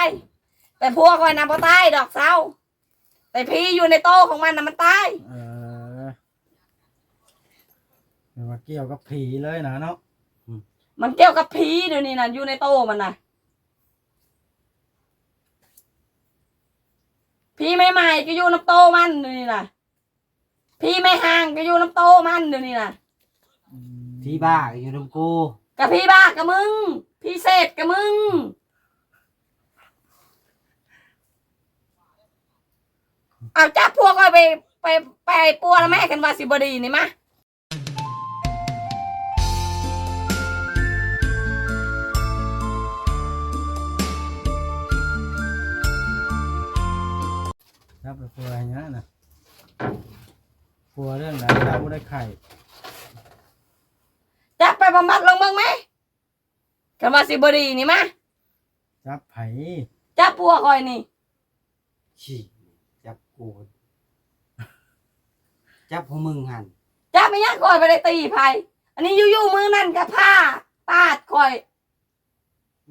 ายแต่พวกมันน่ะบ่ตายดอกเศร้า แต่พี่อยู่ในโต๊ะของมันน่ะมันตายเออเรียกว่าเกี่ยวกับผีเลยนะเนาะมันเกี่ยวกับผีเดี๋ยวนี้น่ะอยู่ในโต๊ะมันน่ะพี่ไม่ใหม่ก็อยู่น้ำโตะมันเดี๋ยวนี้น่ะพี่ไม่ห่างก็อยู่น้ำโตะมันเดี๋ยวนี้น่ะอืมพี่บ้าก็อยู่น้ำกูกับพี่บ้ากับมึง พี่เศษกับมึง เอาจับพวกเอาไปไปไปปัวแล้วแม่กันว่าสิบดีนี่มะรับไปปัวอย่างนี้นะปัวเรื่องไหนเราบ่ได้ไข่จับไปบำบัดลงมึงไหมกันว่าสิบดีนี่มะจับไผ่จับพวกคอยนี่ฉี่จับ กูจับพวกมึงหันจับไม่ยังคอยไปได้ตีไผอันนี้อยู่ๆมือนั่นกับผ้าปาดคอย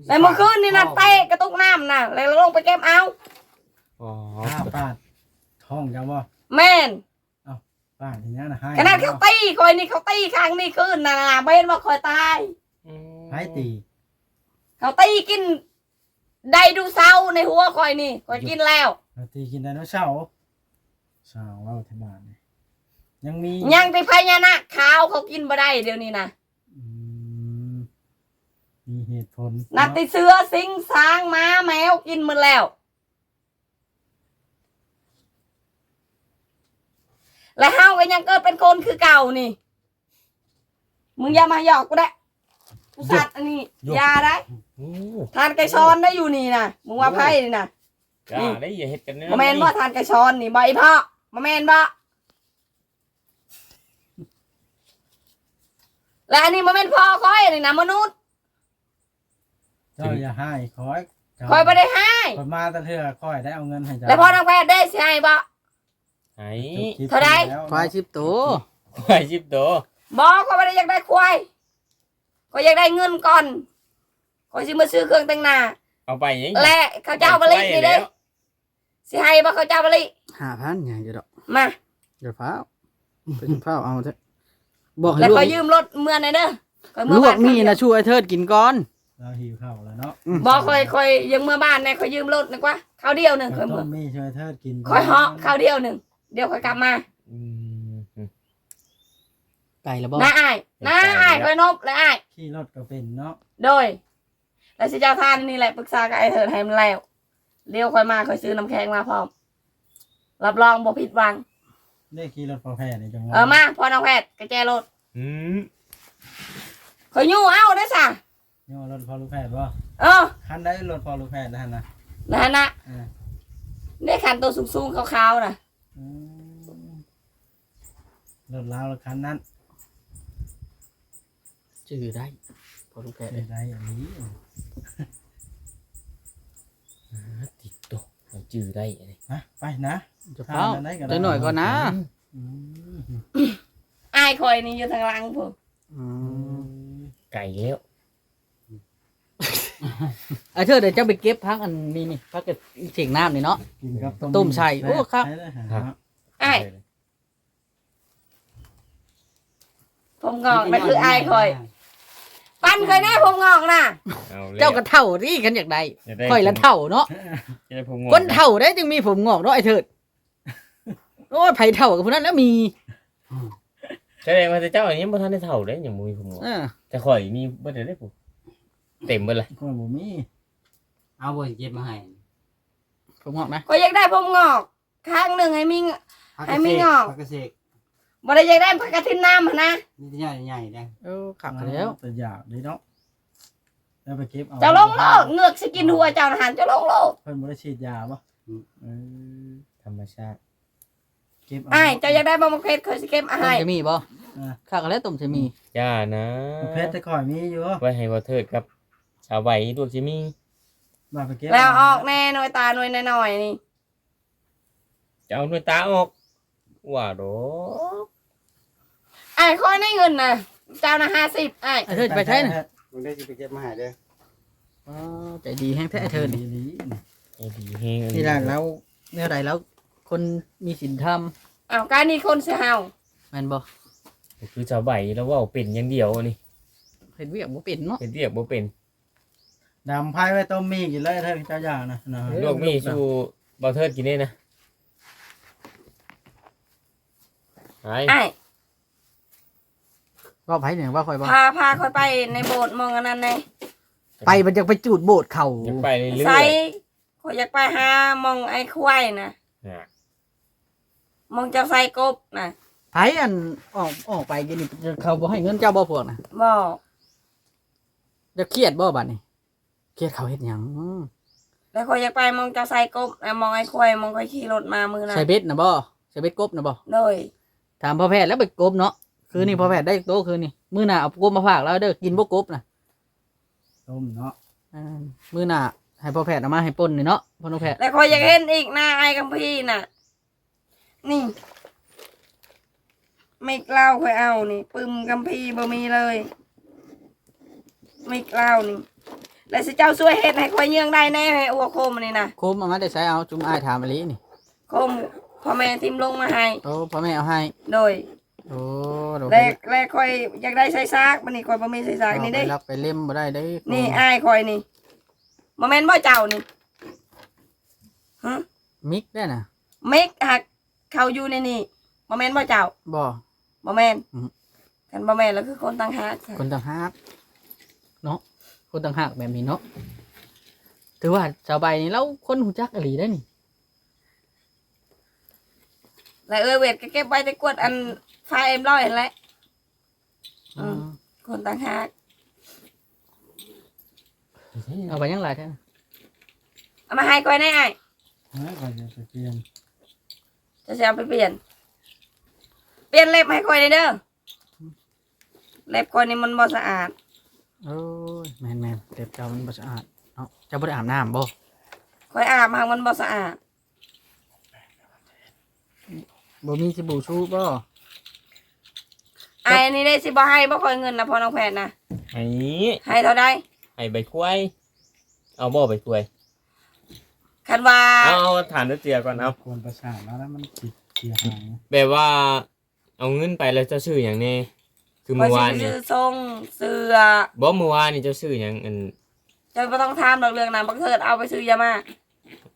แล้วเมื่อคืนนี่นะเตะกระตุกน้ำน่ะแล้วลงไปเก็บเอาอ๋อป้าป้าดท้องจังบ่แม่นป้าดอย่างนี้นะให้ขนาดเขาตีคอยนี่เขาตีครั้งนี้คืนน่ะนะเบ้นว่าคอยตายให้ตี เขาตีกิน ไดดูเซาร์ในหัวคอยนี่คอยกินแล้วเราตีกินไดโนเสาร์ สาวเว่าที่บ้านนี่ยังมียังไปพญานาคขาวเขากินบ่ได้เดี๋ยวนี้นะอืมมีเหตุผลนัดติเสือสิงสางม้าแมวกินหมดแล้ว และเฮาก็ยังเกิดเป็นคนคือเก่านี่ มึงอย่ามาหยอกกูได้กูสัตว์อันนี้อย่าได้โอ้ทานไก่ช้อนได้อยู่นี่นะมึงว่าไพ่นี่นะกล้าได้อย่าเฮ็ดกันเนื้มาแมนว่าทานไก่ช้อนนี่ใบพ่อ มาแมนบ่และอันนี้มาแมนพ่อคอยนี่นะมนุษย์เจ้าอย่าให้คอยเจ้าคอยไม่ได้ให้คอยมาแต่เถื่อคอยได้เอาเงินให้เจ้าแล้วพ่อน้องแพทย์ได้สิให้บ่ไอ้จบคลิปเท่าใดแล้วควายชิบตัวควายชิบโตบอกเขาไม่ได้อยากได้ควายเขาอยากได้เงินก่อนเขาสิมาซื้อเครื่องแต่งหน้าเอาไปยังและเขาเจ้าบรินี่เด้ สิให้บ่เขาเจ้าบริห้าพันอย่างเดียวดอกมาเดี๋ยวเฝ้าเป็นเฝ้าเอาเถอะบอกให้แล้วลวก็กยืมรถเมื่อไหร่เด้อข้อยลเมื่อวบ้ากนนี่นะช่วยไอ้เทิดกินก่อนเราหิวข้าวแล้วเนาะบอกคอยคอยยังเมื่อบ้านเนี่ยคอยยืมรถนึกว่าข้าวเดียวหนึ่งคอยต้เมื่อ มมีช่วยเทิดกินคอยเหาะข้าวเดียวหนึ่งเดี๋ยวคอยกลับมาอืม ไก่ละบ่น้าอ้ายน้าอ้ายคอยนบและอ้าย ขี่รถก็เป็นเนาะโดย แล้วสิเจ้าท่านนี่แหละปรึกษากับไอ้เถิดให้มันแล้ว เลี้ยวคอยมาคอยซื้อน้ำแข็งมาพร้อม รับรองบ่ผิดหวัง ได้ขี่รถพอแพ้ในจังหวัดเออมาพอน้องแพทย์กระแจรถอืมคอยยู่เอาได้อสะนี่ว่ารถพอลูกแพทย์บ่เออคันได้รถพอลูกแพทย์นะฮะนะนะฮะนะอ่าได้ขันตัวสูงๆขาวๆนะอืมรถลาวรถคันนั้นจือได้พอลูกแกะเป็นไรอันนี้ ติดโตเอาจื้อได้อันนี้นะไปนะจะเฝ้าทานได้ก็ได้ได้หน่อยก่อนนะอืมอ้ายคอยนี่อยู่ทางหลังผมอืมไก่แล้วไอ้เทิดเดี๋ยวเจ้าไปเก็บพักอันนี้นี่พักกับเสียงน้ำนี่เนาะกินกับต้มไข่โอ้ครับได้เลยฮะอ้ายผมงอกนั่นคืออ้ายคอย ปั้นเคยแน่ผมงอกน่ะเอาแล้ว เจ้ากระเท่าที่กันอยากได้จะได้ ค่อยละเท่าเนาะจะได้ผมงงคนเท่าได้จึงมีผมงอกเนาะไอ้เทิดโอ้ยไผเท่ากับพวกนั้นแล้วมีแสดงว่าแต่เจ้าอย่างนี้บ่ทันได้เท่าเด้ยังบ่มีผมงงเออแต่ข่อยมีบ่ได้ได้ผมเต็มเบิดเลยคนบ่มีเอาบนเก็บมาให้ผมงอกนะคอยอยากได้ผมงอก ข้างหนึ่งให้มีพักให้เกไม่ษงอก พักเกษตร บ่ได้อยากได้ผักกระถินน้ำหั่นนะนี่จะใหญ่ใหญ่ๆนะเออขับแล้วแต่อยากดีเนาะแล้วไปเก็บเอาเจ้าลงโลกเงือกสกินหัวเจ้าทหารเจ้าลงโลกเพิ่นบ่ได้ฉีดยาบ่เออธรรมชาติเก็บเอาอ้ายเจ้าอยากได้บะมะเขือเคยสิเก็บต้มอ้ายจะมีบ่อ่าข้าก็แล้วต้มจะมีย่านะเพชรแต่ก่อนมีอยู่ไว้ให้บ่เทิดครับชาวใบลวกจิมีมาไปเก็บแล้วออกแน่หน่อยตาหน่อยหน่อยๆนี่ จะเอาหน่วยตาออก ว่าดอกอ้ายคอยได้เงินนะเจ้านะห้าสิบอ้ายไอ้เทิดไปใช้น่ะมึงได้จะไปเก็บมาให้เด้ออ๋อใจดีแห้งแท้ไอ้เทิดนี่ดีๆเฮงนี่แหละแล้วเมื่อไรแล้ว คนมีศีลธรรมอ้าวการนี่คนเสียเฮาแม่นบ่คือชาวใบแล้วเว่าเป็นอย่างเดียวนี่เฮ็ดเวียกบ่เป็นเนาะเฮ็ดเรียกบ่เป็นดำพายไว้ต้มมีกินเลยเท่าเจ้าอย่างนะนะ ลวกมีสู่บ่เทิดกินได้นะ ไอ้อ้ายว่าไผเนี่ยว่าคอยบ่พาพาค่อยไปในโบสถ์มองอันนั้นในไปมันจะไปจูดโบสถ์เขาอยากไปเรื่อยใส่ข่อยอยากไปหามองไอ้ควายนะๆอะมองเจ้าใส่กบนะไผอันออกออกไปกินนี่เขาบ่ให้เงินเจ้าบ่พวกน่ะบอกจะเครียดบ่บัดนี้เครียดเขาเฮ็ดหยังแล้วข่อยอยากไปมองเจ้าใส่กบนะมองไอ้ควายมองข่อยขี่รถมามือนะใส่เบ็ดน่ะบ่ใส่เบ็ดกบน่ะบ่เลย ถามพ่อแพทย์แล้วไปกบเนาะคืนนี้พ่อแพทย์ได้โตคืนนี้มื้อหน้าเอากบมาฝากแล้วเด้อกินบ่กบน่ะต้มเนาะอ่ามื้อหน้าให้พ่อแพทย์เอามาให้ป่นนี่เนาะพ่อน้องแพทย์แล้วข่อยอยากเห็นอีกหน้าไอ้กัมพี่น่ะ นี่ ไม่กล้าวข่อยเอานี่ ปึมกัมพี่บ่มีเลย ไม่กล้าวนี่ แล้วสิเจ้าช่วยเฮ็ดให้ข่อยเยื่องได้แน่ให้อัวโคมอันนี่นะโคมเอามาได้ใช้เอาจุ่มอ้ายถามอลีนี่ โคม พ่อแม่ทิมลงมาให้โอ้พ่อแม่เอาให้ โดยโอ้เดี๋ยวแรกแรกข่อยอยากได้ใส่ซากมันนี่ข่อยบ่มีใส่ซากเอานี่ไปเด้ รับไปเล่มบ่ได้เด้นี่อ้ายข่อยนี่บ่แม่นบ่เจ้านี่ฮะมิกได้น่ะเมกหักเขาอยู่ในนี่บ่แม่นบ่เจ้าบ่บ่แม่นอือฮึกันบ่แม่นแล้วคือคนต่างหากคนต่างหากเนาะคนต่างหากแบบนี้เนาะถือว่าชาวใบนี่แล้วคนหูจักอหลีได้นี่ แล้วเอ้ยเวทก็เก็บไว้แต่กวดอันไฟเอ็มร้อยนั่นแหละอืมคนต่างหากเอาไปยังไรแท้เอามาให้ก่อยได้อ้ายเฮ้ยก่อนจะไปเปลี่ยนจะสิเอาไปเปลี่ยน เปลี่ยนเล็บให้ก่อยได้เด้อเล็บก่อยนี่มันบ่สะอาดโอ้ยแมนแมนเด็บเจ้ามันบ่สะอาดเนาะเจ้าบ่ได้อาบน้ำบ่ก่อยอาบหางมันบ่สะอาด บ่มีสบู่ชูบ่ไอ้ายอันนี้ได้สิบ่ให้บ่ค่อยเงินนะพอน้องแพทย์นะไอ้ให้เท่าใดไอ้ใบกล้วย เอาบ่ใบกล้วยคันว่าเอาเอาฐานเจียก่อนเอาควรประสานแล้วแล้วมันติดเสียหายแบบว่า เอาเงินไปแล้วเจ้าชื่ออย่างแนี้คือข่อยเมื่อวานสินี่ซื้อทรงเสื้อบ่เมื่อวานนี่เจ้าชื่ออย่างอันจะบ่ต้องถามดอกเรื่องนั้นบักเถิดเอาไปซื้อยามา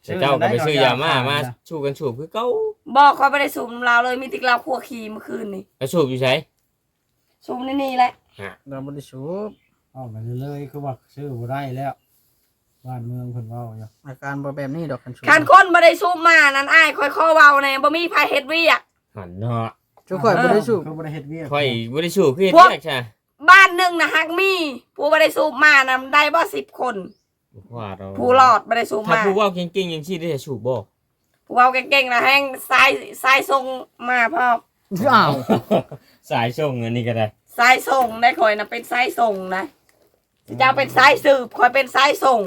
เจ้าก็ไปซื้อยามามาชูกันชูบคือเก่าบอกข่อยบ่ได้สูบน้ำลาวเลยมีแติกลาวขัวขี้เมื่อคืนนี่แล้วชูบอยู่ใช้สูบในนี่แหละเราบ่ได้ชูบเอาไปเลยๆคือว่าซื้อบ่ได้แล้วบ้านเมืองเพิ่นเว้าอยู่อาการบ่แบบนี้ดอกกันชูคันคนบ่ได้สูบมานั่นอ้ายข่อยขอเว้าแน่บ่มีไผเฮ็ดเวียก หันเนาะชูข่อยบ่ได้ชูบคือบ่ได้เฮ็ดเวียกค่อยบ่ได้ชูบคือเฮ็ดพวก แยกใช่บ้านหนึงนะฮักมีผู้บ่ได้สูบมานํได้บ่10คน ว่าเราผู้รอดบ่ได้สูบถ้ามาผู้เว่าเก่งๆอย่างที่ได้จะชูบบ่ผู้เว้าเก่งๆนะแฮงสายสายส่งมาพ่ออ้าวสายส่งอันนี้ก็ได้สายส่งได้ข่อยน่ะเป็นสายส่งนะสิเจ้าเป็นสายสืบข่อยเป็นสายส่ง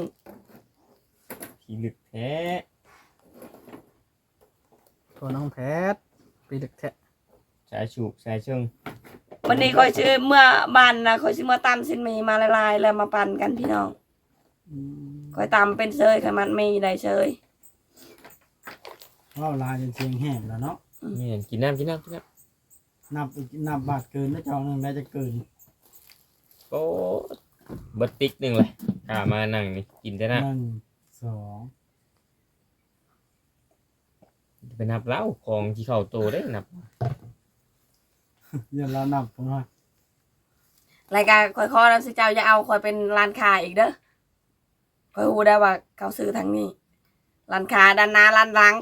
ขี้ลึกแท้ตัวน้องแพทย์ไปดึกแท้สายชูบสายเชิงวันนี้ข่อยสิเมื่อบ้านนะข่อยสิเมื่อตำสินหมีมาละลายแล้วมาปั่นกันพี่น้อง อืมข่อยตำเป็นเซยข่อยมันมีได้เซยเว้าลายจนเสียงแหบแล้วเนาะนี่นกินน้ำกินน้ำกินน้นับนับบาทเกินแล้วเจ้าหนึงได้จะเกินำโอ้เบัดติ๊กหนึ่งเลยข้ามานั่งนี่กินแต่น้หนึ่งสองำไปนับเหล้าของที่เข้าโตได้นับเดี๋ยวเรานับเพิ่นว่ารายการข่อยขอแล้วสิเจ้าอย่าเอาข่อยเป็นร้านค้าอีกเด้อ ข่อยรู้ได้ว่าเขาซื้อทางนี้ร้านค้าด้านหน้าร้านหลัง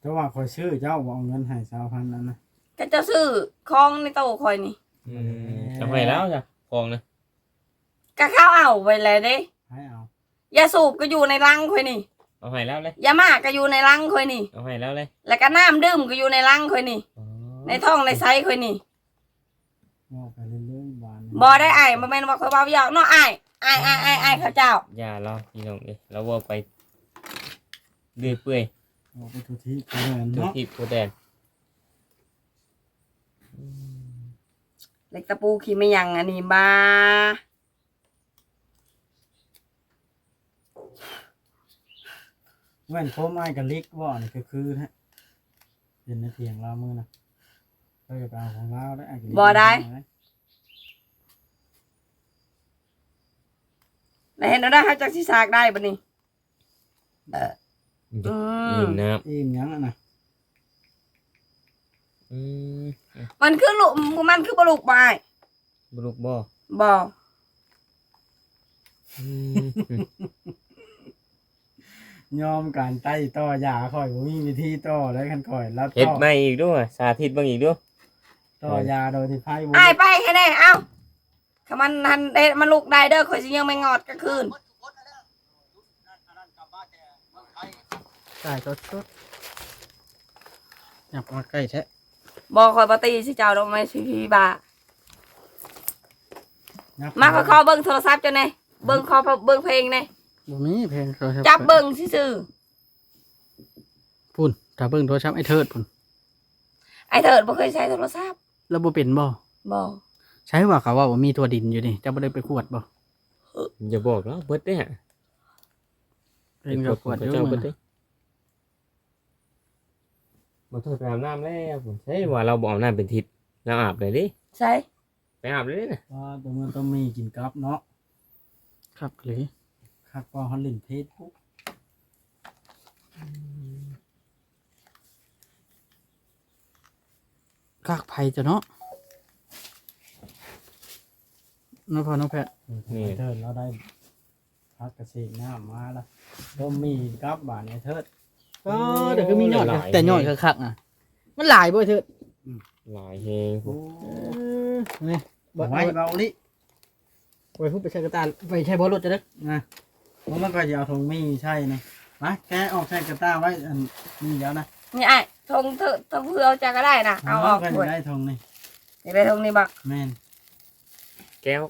แต่ว่าข่อยซื้อเจ้าบ่เอาเงินให้20,000นั่นนะก็เจ้าซื้อของในตู้ข่อยนี่อืมเอาไปแล้วจ้ะของนะก็เข้าเอาไปเลยเด้ให้เอายาสูบก็อยู่ในรังข่อยนี่เอาให้แล้วเลยยามาก็อยู่ในรังข่อยนี่เอาให้แล้วเลยแล้วก็น้ำดื่มก็อยู่ในรังข่อยนี่อ๋อในท้องในไซข่อยนี่ เว้าไปเรื่อยๆบานบ่ได้อ้ายบ่แม่นว่าข่อยเว้าหยอกเนาะอ้ายอ้ายอ้ายอ้ายอ้ายเขาเจ้า อย่าเราพี่น้องเอ้ยเราว่าไปเรื่อยเปื่อยเอาไปทุกที่เพิ่นทุกเนาะที่ผู้แดนล็กตะปูขี้ไม่ยังอันนี้บ้าแว่นโคมไอ้ายกับลิกว่านี่ก็คือฮะเป็นในเถียงเรามือนะ ก็จะเอาของเราได้อ้ายกับลิกบ่ได้ แล้วเห็นเอาได้ให้จากสิสากได้บัดนี้อือิ่มมนะครับอิ่มยังอะนะอืมมันคือลูกมันคือบลูกบายบลูกบ่บ่อืมยอมการไต่ต่อยาข่อยบ่มีวิธีต่อแล้วคันข่อยรับเฮ็ดต่อใหม่อีกด้วยสาธิตเบ้างอีกด้วย ต่อยาโดยที่ไพ่บ่อ้ายไปแค่นี้เอ้าถ้ามันทันเด็มันลูกได้เด้อข่อยสิยังไม่งอดกลางคืนจ่ายสดสดอยากมาใกล้แท้บ่ข่อยบ่ตีสิเจ้าดอกไม้สิพี่บายับมาขอขอเบิ่งโทรศัพท์เจ้าแน่เบิ่งขอเบิ่งเพลงแน่บ่มีเพลงโทรศัพท์จับเบิ่งซื่อพุ่นจับเบิ่งโทรศัพท์ไอ้เทิดพุ่นๆไอ้เถิดบ่เคยใช้โทรศัพท์ แล้วบ่เป็นบ่บ่ใช้ว่าเขาว่าบ่มีตัวดินอยู่นี่เจะบ่ได้ไปขวดบ่อย่าบอกแล้วเบิดเด้อเป็นกับขวดอยู่เจ้ามื้เบิอดน่ะเด้อบ่โทษไปอาบน้ำแล้วผมใช่ว่าเราบ่อาบน้ำเป็นทิศเราอาบเลยดิใช่ไปอาบเลยนะว่าตัวมันต้องมีกินกับเนาะครับหรือคักว่าฮอลลินเพชรปุ๊บ กากไผจ้ะเนาะน้องพ่อน้องแพทย์นี่ เทิดเราได้พักเกษตรน้ำมาแล้วต้มมีกับบานไอ้เทิด ก็เดี๋ยวก็มียอดแต่ยอดคักๆอะ มันหลายบ่ไอ้เทิดหลายแฮงโอ้เออนี่บ่ไว้ไว้เบาลิไว้พูดไปใช้กระตาไปใช้บอลรถจะได้นะเพราะมันก็จะเอาทงมีใช่นะมาแกะออกใส่กระต้าไว้อันนี้เดี๋ยวนะ นี่ไอ้ทงเถอะทงเพื่อเอาจากก็ได้นะเอาออกก็หมจะดได้ทงนี่อยากได้ทงนี้บักแม่นแก้ว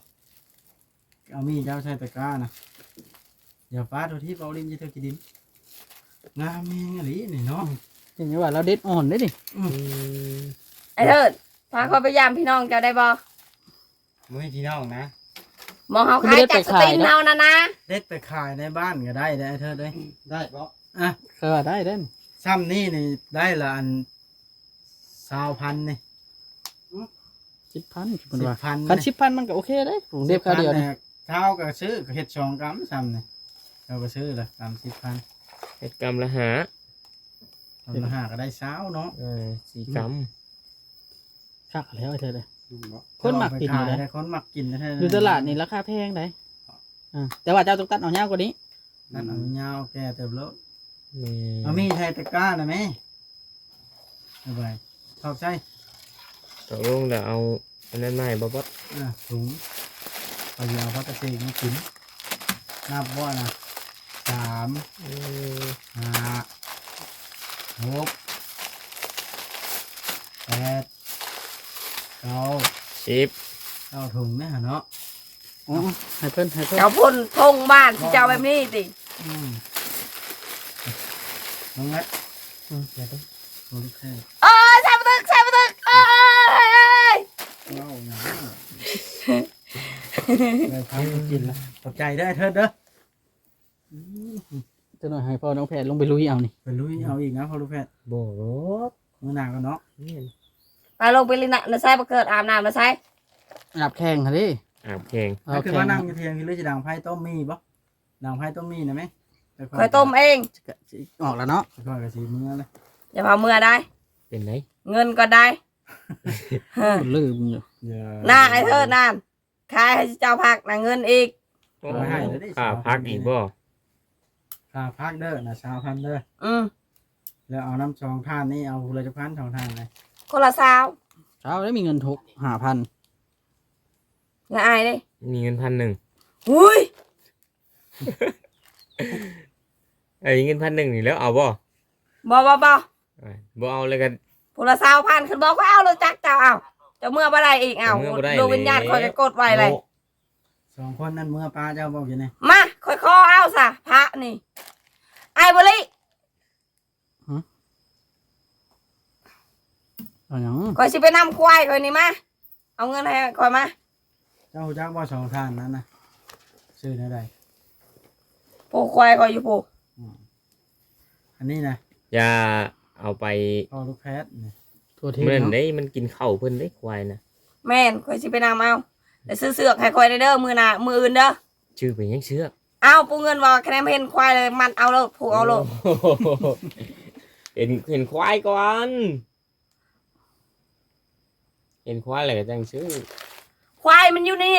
เอามีดเจ้าใส่ตะกร้านะอย่าฟ้าตัวที่เบาลินจะเธอกินดินงามแมงอะไรนี่เนาะจริงๆว่าเราเด็ดอ่อนได้ดิอืมไอ้เถิดพาเขาไปยามพี่น้องเจ้าได้บ่มือที่น้องนะมองเขาขายจากสตรีมเฮานะนะเด็ดไปขายในบ้านก็ได้ได้เธอได้ได้ปะอะเออได้ได้ ซ้ำนี่นี่ได้ละอันสาวพันนี่ สิบพันสิเป็นบว่าพัน คันสิบพันมันก็โอเคเลยผมเรียบค่าเดียวนี่เท้าก็ซื้อก็เห็ดสองกรัมซ้ำนี่เราก็ซื้อละกรัมสิบพันเฮ็ดกรรมละหาทำละห้าก็ได้สาวเนาะเออสี่กรรมคักแล้วไอ้เธอเลย คนมักกินอยู่เลเลยยคนมักกินนะเธออยู่ตลาดนี่ราคาแพงได้อ่าแต่ว่าเจ้าต้องตัดเอายาวกว่านี้นั่นเอายาวแก่เติบแล้วนี่ เอามีดไทยตะกร้านะแม่เอาไปถอดใส่ตกลงแล้วเอาอันนั้นมาให้บ่บ่อะถุงเอาอยู่เอาพัตเตอร์เซกมากินนับว่านะสามเออห้าหกแปดเก้าสิบเก้าถุงเนี่ยเนาะอ๋อให้เพิ่นให้เพิ่น เจ้าพ่นทงบ้านที่เจ้าแบบนี้สิอืม น้องแม็กอืมเดี๋ยวต้องโอเคเออใส่มาตึกใส่มาตึกเอ้ยเอ้ยเล่าหนาเลยพักกินแล้วขอบใจเด้อเถิดเด้อจะหน่อยให้พ่อน้องแพทย์ลงไปลุยเอานี่ไปลุยเอาอีกนะพ่อลูกแพทย์บ่รบมือหนากันเนาะนี่ไปลงไปลินะนะใส่มาเกิดอาบน้ำนะใส่อับแข่งค่ะดิอาบแข่งเอาถ้าคือแข่งว่านั่งอยู่เทียงคือเลือจะดังไพ่ต้มมีบ่ดังไพ่ต้มมีนะไหม คอยต้มเองออกแล้วเนาะค่อยกระสีมือเลยอย่าพาเมื่อได้ เป็นไหนเงินก็ได้เออลืมอยู่อย่าหน้าไอ้เธอนั่นขายให้เจ้าพักนะเงินอีกโอ้ข้าพักอีกบ่ค่าพักเด้อนะชาวพันเด้ออืมแล้วเอาน้ำชองท่านนี่เอาเลยจะพันชองท่านเลยคนละสาวเช้าได้มีเงินทุกห้าพันอย่าอายเลยมีเงินพันหนึ่งอุ้ย ไอ้ยเงินพันหนึ่งนี่แล้วเอาบ่บอบอบอเอ้ยบ่เอาเลยกันคนละสาวพันขึ้นบอกว่าเอาเลยจักเจ้าเอาเจะเมื่อบ่ได้อีกเอาเมื่อบ่ได้ดวงวิญญาณคอยจะกดไว้เลยโอ้สองคนนั้นเมื่อปลาเจ้าบอกอยู่นี่มาค่อยคอเอาซะพระนี่ไอ้บริเอาหยังคอยสิไปนำควายคอยนี่มาเอาเงินให้คอยมาเจ้าจักว่าสองทานนั้นนะซื้อได้ใดผูกควายคอยอยู่ผูก อันนี้นะอย่าเอาไปพ่อลูกแพทย์นี่ตัวที่เมื่อนเนาะได้มันกินข้าวเพิ่นได้ควายนะแม่นคอยสิไปนำเอาแต่ซื้อเสือกให้คอยได้เด้อมือหน้ามืออื่นเด้อชื่อเป็นยังเชือกเอาปูเงินว่าคะแนนเห็นควายเลยมันเอาเลยผูกเอาเลยโอ้โหเห็นเห็นควายก่อนเห็นควายอะไรก็จังชื่อควายมันอยู่นี่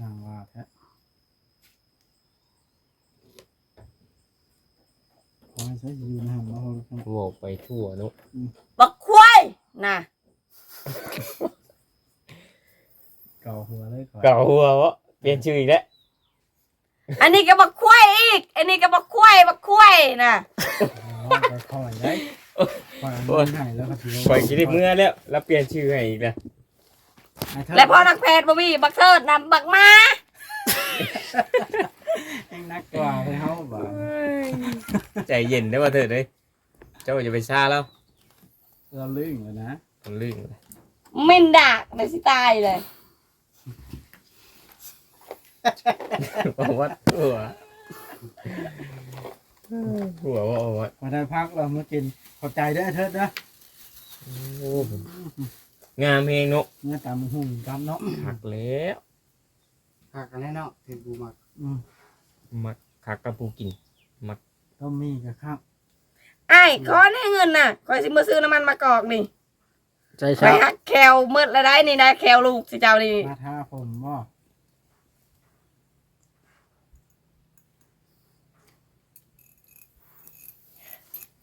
นางว่าแท้ ขอให้ใช้อยู่นะฮะมาพ่อลูกแพทย์บอกไปทั่วเนาะบักควายน่ะเก่าหัวเลยก่อนเก่าหัววะเปลี่ยนชื่ออีกแล้วอันนี้ก็บักควายอีก อันนี้ก็บักควายบักควายน่ะอ๋อไปคอยได้คอยเอาเงินให้แล้วก็ถือว่าปล่อยคิดได้เมื่อแล้ว แล้วเปลี่ยนชื่อให้อีกแล้วให้เทิดและพ่อนักแพทย์บ่มีบักเทิดนำบักมาแห่งนักกว่าไปเฮาบ่า ใจเย็นได้ป่ะเถิดเลยเจ้าอย่าไปซ่าแล้วเราลื่นเลยนะมันลื่นเลยมินดากในสิตายเลยบอกว่าหัวหัวว่าว่าพอได้พักเรามากินขอบใจเด้อเทิดนะโอ้โหงามเพลงเนาะเนื้อตามหุ่นกำเนาะหักแล้วหักกันแน่เนาะถึงกูมักอืมมักคักกับปูกิน ต้มมีกับข้าวไอ้ายขอให้เงินน่ะคอยสิมาซื้อน้ำมันมากอกนี่ใจคอเช้ายหักแคลมืดแล้วได้นี่นะแคลลูกสิเจ้านี่มาท่าผมบ่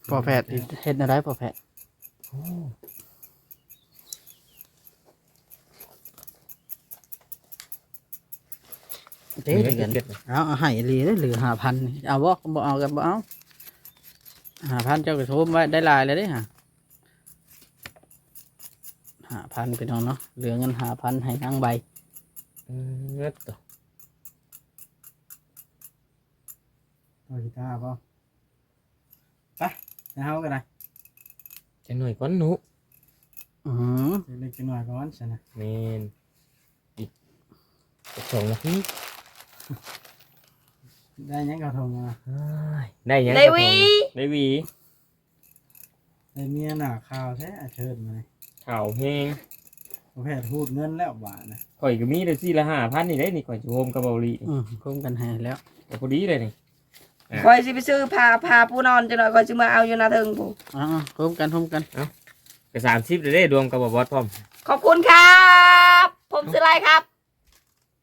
พอแพทย์เฮ็ดอะไรพอแพทย์ เด้ถึงกันเด็ดเอาเอาให้อีหลีได้เหลือห้าพันเอาบ่บ่เอากันบ่เอาห้าพันเจ้าก็โทรไว้ได้หลายเลยเด้ฮะห้าพันพี่น้องเนาะเหลือเงินห้าพันให้นางใบเงือดต่อตัวกีตาร์บ่ไปนะเฮากันนะจะหน่อยก้อนหนูอืมเล็กๆน้อยๆก่อนซะนะเมนอีกสองนาที ได้หยังก็โทรมาได้ยังได้วีได้วีได้เมียหน้าข่าวแท้อาเชิญมาเลยข่าวเพลงบ่แพทย์พูดเงินแล้วบาทนะข่อยก็มีแต่สี่ละห้าพันนี่ได้นี่ข่อยจะโฮมกับเบาหลีนี่อืมร่วมกันให้แล้วแต่พอดีเลยนี่ คอยสิไปซื้อผ้าผ้าปูนอนจังหน่อยคอยสิมาเอาอยู่หนาเทิงผูเอ๋อร่วมกันร่วมกันก็สามสิบเลยได้รวมกับบอสพร้อมขอบคุณครับ ผมซื้ออะไรครับ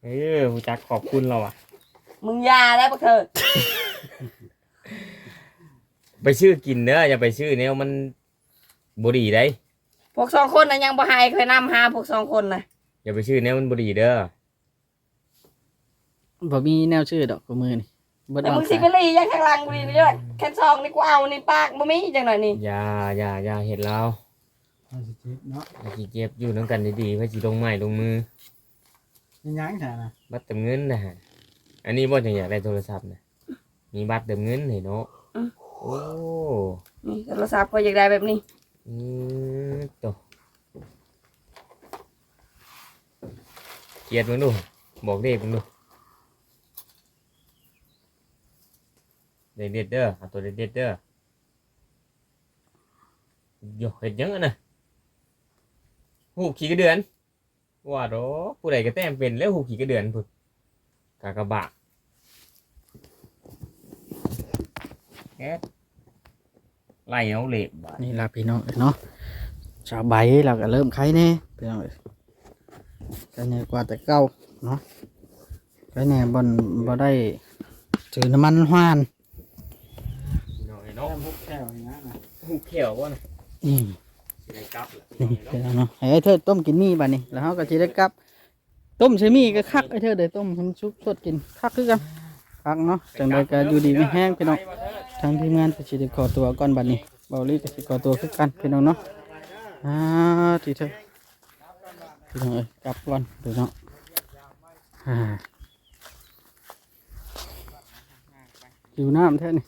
เออผู้จักขอบคุณเราอะ มึงอยาแล้วบักเถิดไปชื่อกินเด้ออย่าไปชื่อแนวมันบุรีได้ พวกสองคนน่ะยังบ่ให้เคยนำหาพวกสองคนน่ะอย่าไปชื่อแนวมันบุรีเด้อบ่มีแนวชื่อดอกกูมือนี่เบิดแต่วางมึงสิขายไปรียังข้างหล่างกูดีด้วยแค่ซองนี่กูเอานี่ปากบ่มีจังหน่อยนี่อย่าอย่าอย่าเห็นเราพอสิเจ็บเนาะ เมื่อกี้เก็บอยู่น้ำกันดีๆเพื่อจีลงไม้ลงมือ เป็นหยังแท้นะบัตรเติมเงินนะฮะ อันนี้บ่จังอยากได้โทรศัพท์นะมีบัตรเติมเงินเห็นเนาะโอ้นี่โทรศัพท์ก็อยากได้แบบนี้ อืมตัวเกียดมึงดู บอกเด็กมึงดูเด็ดเด็ดๆเด้อเอาตัวเด็ดเด็ดๆเด้อโยเห็ดยังอะนะหูขี่กระเดือน ว่าดอกผู้ใดก็แต้มเป็นแล้วหูขี่กระเดือนพุ่นกากระบะแก๊สไล่เอาเหล็กบาดนี่ล่ะพี่น้องเนาะชาวใบเราก็เริ่มไข่แน่พี่น้องเอ้ยก็เนี่ยกว่าแต่เก่าเนาะก็เนี่ยบ่นบ่ได้ถือน้ำมันหวานน้อยแก้เนาะมพวกแก้วอย่างนั้นนะหูเขียววะนะนี่สิ ได้กลับล่ะนี่พี่น้องเนาะให้ไอ้เธอต้มกินมี่บัดนี้แล้วเฮาก็สิได้กลับ ต้มใช้มี่ก็คักไอ้เธอได้ต้มให้มันชุบสดกินคักคือกันคักเนาะจังไดก็อยู่ดีมีแห้งพี่น้องทางทีมงานก็สิได้ขอตัวก่อนบัดนี้เบาลี่ก็สิขอตัวคือกันพี่น้องเนาะอ่าทีเถอะพี่น้องเอ้ยกลับก่อนพี่น้องอ่าอยู่น้ำแท้นี่